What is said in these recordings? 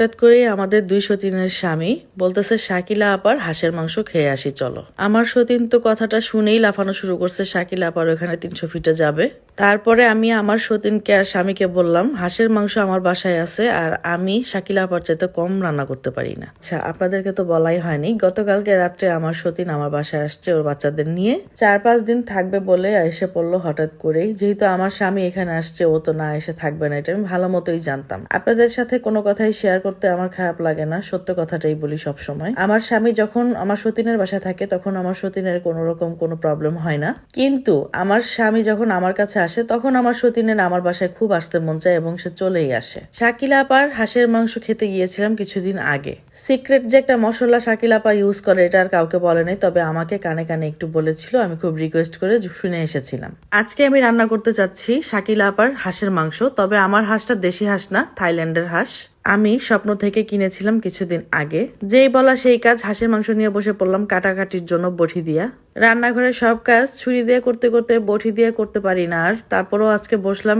হঠাৎ করে আমাদের দুই সতীনের স্বামী বলতেছে, শাকিলা আপার হাঁসের মাংস খেয়ে আসি, চলো। আমার সতীন তো কথাটা শুনেই লাফানো শুরু করছে, শাকিলা আপার ওখানে তিনশো ফিটে যাবে। তারপরে আমি আমার সতীনকে আর স্বামীকে বললাম, হাঁসের মাংস আমার বাসায় আছে আর আমি শাকিলা আপার চাইতে কম রান্না করতে পারি না। আচ্ছা আপনাদেরকে তো বলাই হয়নি। গতকালকে রাত্রে আমার সতীন আমার বাসায় আসছে ওর বাচ্চাদের নিয়ে। চার পাঁচ দিন থাকবে বলে এসে পড়ল হঠাৎ করেই। যেহেতু আমার স্বামী এখানে আসছে, ও তো না এসে থাকবে না, এটা আমি ভালো মতোই জানতাম। আপনাদের সাথে কোনো কথাই শেয়ার করতে আমার খারাপ লাগে না, সত্য কথাটাই বলি সব সময় আমার স্বামী যখন আমার সতীনের বাসায় থাকে, তখন আমার সতীনের কোনো রকম কোনো প্রবলেম হয় না। কিন্তু আমার স্বামী যখন আমার কাছে আসে, তখন আমার সতীনের আমার বাসায় খুব আসতে মন চায় এবং সে চলেই আসে। শাকিলা আপার হাঁসের মাংস খেতে গিয়েছিলাম কিছুদিন আগে। সিক্রেট যে একটা মশলা শাকিলা আপা ইউজ করে, এটা আর কাউকে বলে নাই, তবে আমাকে কানে কানে একটু বলেছিল, আমি খুব রিকোয়েস্ট করে শুনে এসেছিলাম। আজকে আমি রান্না করতে চাচ্ছি শাকিলা আপার হাঁসের মাংস, তবে আমার হাঁসটা দেশি হাঁস না, থাইল্যান্ডের হাঁস। আমি স্বপ্ন থেকে কিনেছিলাম কিছুদিন আগে। যেই বলা সেই কাজ, হাঁসের মাংস নিয়ে বসে পড়লাম কাটাকাটির জন্য বটি দিয়া। রান্নাঘরের সব কাজ ছুরি দিয়ে করতে করতে বটি দিয়ে করতে পারি না আর, তারপরও আজকে বসলাম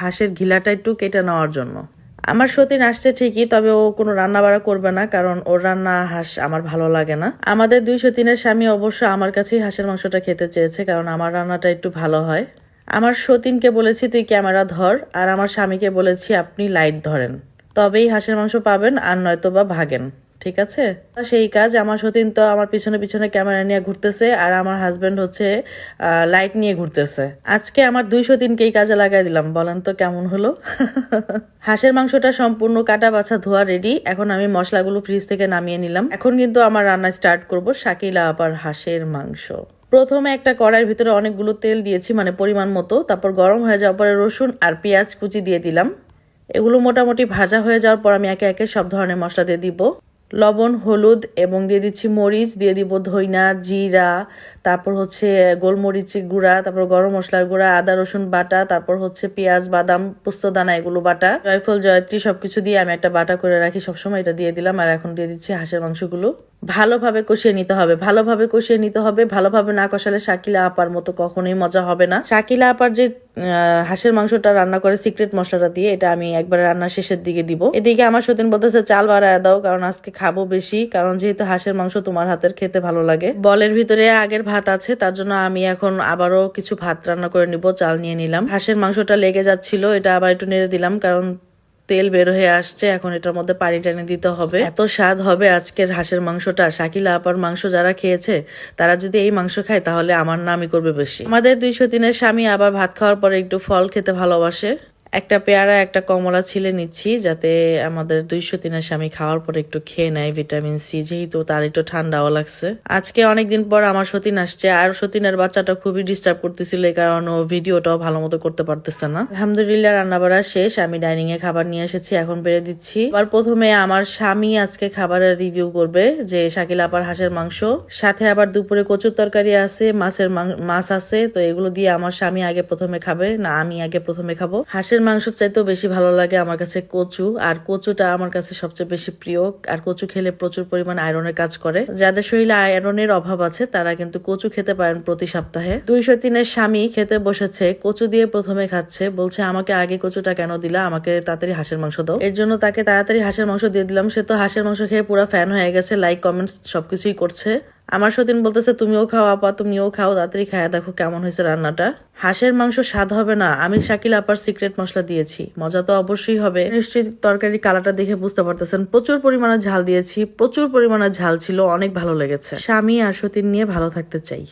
হাঁসের ঘিলাটা একটু কেটে নেওয়ার জন্য। আমার সতীন আসছে ঠিকই, তবে ও কোনো রান্না বাড়া করবে না, কারণ ওর রান্না হাঁস আমার ভালো লাগে না। আমাদের দুই সতীনের স্বামী অবশ্য আমার কাছেই হাঁসের মাংসটা খেতে চেয়েছে, কারণ আমার রান্নাটা একটু ভালো হয়। আমার সতীনকে বলেছি, তুই ক্যামেরা ধর। আর আমার স্বামীকে বলেছি, আপনি লাইট ধরেন। তবেই হাঁসের মাংস পাবেন আর নয়তো বা ভাগেন, ঠিক আছে? সেই কাজ, আমার সতীন তো আমার পিছনে পিছনে ক্যামেরা নিয়ে ঘুরতেছে আর আমার হাজবেন্ড হচ্ছে লাইট নিয়ে ঘুরতেছে। আজকে আমার দুই সতীনকে এই কাজে লাগাই দিলাম, বলেন তো কেমন হলো? হাঁসের মাংসটা সম্পূর্ণ কাটা বাছা ধোয়া রেডি এখন আমি মশলাগুলো ফ্রিজ থেকে নামিয়ে নিলাম। এখন কিন্তু আমার রান্না স্টার্ট করব শাকিলা আবার হাঁসের মাংস। প্রথমে একটা কড়াইয়ের ভিতরে অনেকগুলো তেল দিয়েছি মানে পরিমাণ মতো, তারপর গরম হয়ে যাওয়ার পরে রসুন আর পেঁয়াজ কুচি দিয়ে দিলাম। এগুলো মোটামুটি ভাজা হয়ে যাওয়ার পর আমি একে একে সব ধরনের মশলা দিয়ে দিব। লবণ, হলুদ এবং দিয়ে দিচ্ছি মরিচ, দিয়ে দিব ধইনা, জিরা, তারপর হচ্ছে গোলমরিচের গুঁড়া, তারপর গরম মশলার গুঁড়া, আদা, রসুন বাটা, তারপর হচ্ছে পেঁয়াজ, বাদাম পোস্তদানা এগুলো বাটা। জয়ফল, জয়ত্রী সবকিছু দিয়ে আমি একটা বাটা করে রাখি, সবসময় এটা দিয়ে দিলাম। আর এখন দিয়ে দিচ্ছি হাঁসের মাংসগুলো। ভালোভাবে কষিয়ে নিতে হবে। ভালোভাবে কষিয়ে নিতে হবে। ভালোভাবে না কষালে শাকিলা আপার মতো কখনোই মজা হবে না। শাকিলা আপার যে হাঁসের মাংসটা রান্না করে সিক্রেট মশলাটা দিয়ে এটা আমি একবার রান্নার শেষের দিকে দিব। এদিকে আমার সতীন বলতেছে, চাল বাড়ায় দাও, কারণ আজকে খাব বেশি, কারণ যেহেতু হাঁসের মাংস তোমার হাতের খেতে ভালো লাগে। বলের ভিতরে আগের ভাত আছে, তার জন্য আমি এখন আবারও কিছু ভাত রান্না করে নিব, চাল নিয়ে নিলাম। হাঁসের মাংসটা লেগে যাচ্ছিল, এটা আবার একটু নেড়ে দিলাম, কারণ তেল বের হয়ে আসছে, এখন এটার মধ্যে পানি টানি দিতে হবে। এত স্বাদ হবে আজকের হাঁসের মাংসটা। শাকিলা আপার মাংস যারা খেয়েছে, তারা যদি এই মাংস খায়, তাহলে আমার নামই করবে বেশি। আমাদের দুইশো দিনের স্বামী আবার ভাত খাওয়ার পরে একটু ফল খেতে ভালোবাসে। একটা পেয়ারা, একটা কমলা ছিলে নিচ্ছি যাতে আমাদের দুইশো তিনের স্বামী খাওয়ার পরে একটু খেয়ে নেয় ভিটামিন সি, যেহেতু তার একটু ঠান্ডাও লাগছে। আজকে অনেকদিন পর আমার সতীন আসছে আর সতীনের বাচ্চাটা খুবই ডিস্টার্ব করতেছিল এই কারণ ও ভিডিওটাও ভালো মতো করতে পারতেছে না। আলহামদুলিল্লাহ রান্না বাড়া শেষ। আমি ডাইনিং এ খাবার নিয়ে এসেছি, এখন বেড়ে দিচ্ছি। আর প্রথমে আমার স্বামী আজকে খাবারের রিভিউ করবে, যে শাকিল আপার হাঁসের মাংস। সাথে আবার দুপুরে কচুর তরকারি আছে, মাছের মাছ আছে, তো এগুলো দিয়ে আমার স্বামী আগে প্রথমে খাবে, না আমি আগে প্রথমে খাব। হাঁসের মাংস চাইতেও বেশি ভালো লাগে আমার কাছে কচু, আর কচুটা আমার কাছে সবচেয়ে বেশি প্রিয়। আর কচু খেলে প্রচুর পরিমাণ আয়রনের কাজ করে। যাদের শরীরে আয়রনের অভাব আছে, তারা কিন্তু কচু খেতে পারেন প্রতি সপ্তাহে। দুইশো তিনের স্বামী খেতে বসেছে, কচু দিয়ে প্রথমে খাচ্ছে। বলছে, আমাকে আগে কচুটা কেন দিলা? আমাকে তাড়াতাড়ি হাঁসের মাংস দাও। এর জন্য তাকে তাড়াতাড়ি হাঁসের মাংস দিয়ে দিলাম। সে তো হাঁসের মাংস খেয়ে পুরো ফ্যান হয়ে গেছে লাইক কমেন্টস সবকিছুই করছে। আমার সতীন বলতেছে, তুমিও খাও আপা, তুমিও খাও, তাড়াতাড়ি খায়া দেখো কেমন হয়েছে রান্নাটা। হাঁসের মাংস স্বাদ হবে না। আমি শাকিল আপার সিক্রেট মশলা দিয়েছি। মজা তো অবশ্যই হবে। নিশ্চয়ই তরকারি কালাটা দেখে বুঝতে পারতেছেন, প্রচুর পরিমাণে ঝাল দিয়েছি। প্রচুর পরিমাণে ঝাল ছিল, অনেক ভালো লেগেছে। স্বামী আর সতীন নিয়ে ভালো থাকতে চাই।